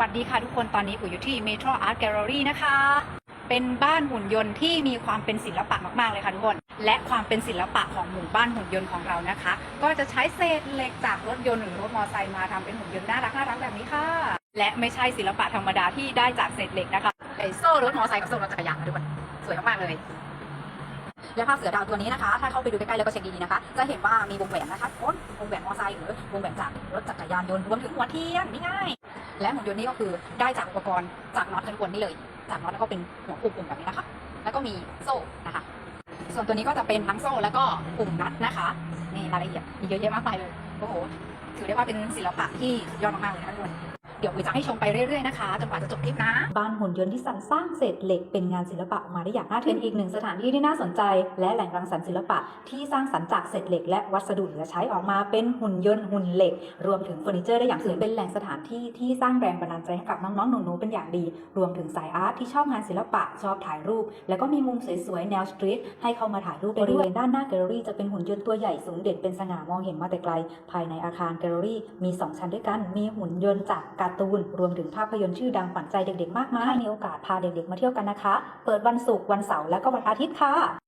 วัสดีค่ะทุกคนตอนนี้อุ๋ยอยู่ที่ Metro Art Gallery นะคะ เป็นบ้านหุ่นยนต์ที่มีความเป็นศิลปะมากๆเลยค่ะทุกคน และความเป็นศิลปะของหมู่บ้านหุ่นยนต์ของเรานะคะ ก็จะใช้เศษเหล็กจากรถยนต์หรือรถมอเตอร์ไซค์มาทำเป็นหุ่นยนต์น่ารักน่ารักแบบนี้ค่ะ และไม่ใช่ศิลปะธรรมดาที่ได้จากเศษเหล็กนะคะไอโซ่รถมอเตอร์ไซค์กับโซ่รถจักรยานนะทุกคนสวยมากๆเลยและภาพเสือดาวตัวนี้นะคะ ถ้าเข้าไปดูใกล้ๆแล้วก็เช็คดีๆนะคะ จะเห็นว่ามีวงแหวนนะคะโอ้วงแหวนมอเตอร์ไซค์หรือวงแหวนจากรถจักรยานยนต์รวมถึงหัวเทียนนี่ง่าย และหุ่นยนต์นี้ก็คือได้จากอุปกรณ์จากน็อตทั้งวนนี่เลย จากน็อตแล้วก็เป็นหัวปุ่มๆแบบนี้นะคะ แล้วก็มีโซ่นะคะ ส่วนตัวนี้ก็จะเป็นทั้งโซ่แล้วก็ปุ่มน็อตนะคะนี่รายละเอียดมีเยอะแยะมากมายเลยโอ้โหถือได้ว่าเป็นศิลปะที่ยอดมากๆเลยนะทุกคน เดี๋ยวอุ๋ยจะให้ชมไปเรื่อยๆนะคะจนกว่าจะจบคลิปนะบ้านหุ่นยนต์ที่สรรสร้างเศษเหล็กเป็นงานศิลปะออกมาได้อย่างน่าทึ่งอีกหนึ่งสถานที่ที่น่าสนใจ และแหล่งรังสรรค์ศิลปะที่สร้างสรรค์จากเศษเหล็ก และวัสดุเหลือใช้ออกมาเป็นหุ่นยนต์หุ่นเหล็ก รวมถึงเฟอร์นิเจอร์ได้อย่างสวยเป็นแหล่งสถานที่ที่สร้างแรงบันดาลใจให้กับน้องๆหนูๆเป็นอย่างดี รวมถึงสายอาร์ตที่ชอบงานศิลปะชอบถ่ายรูป แล้วก็มีมุมสวยๆแนวสตรีทให้เข้ามาถ่ายรูปได้ด้วยบริเวณด้านหน้าแกลเลอรี่จะเป็นหุ่นยนต์ตัวใหญ่สูงเด่นเป็นสง่ามองเห็นมาแต่ไกล ภายในอาคารแกลเลอรี่มี 2 ชั้นด้วยกันมีหุ่นยนต์จากการ์ตูน รวมถึงภาพยนตร์ชื่อดังขวัญใจเด็กๆ มากมายมีโอกาสพาเด็กๆ มาเที่ยวกันนะคะ เปิดวันศุกร์วันเสาร์และก็วันอาทิตย์ค่ะ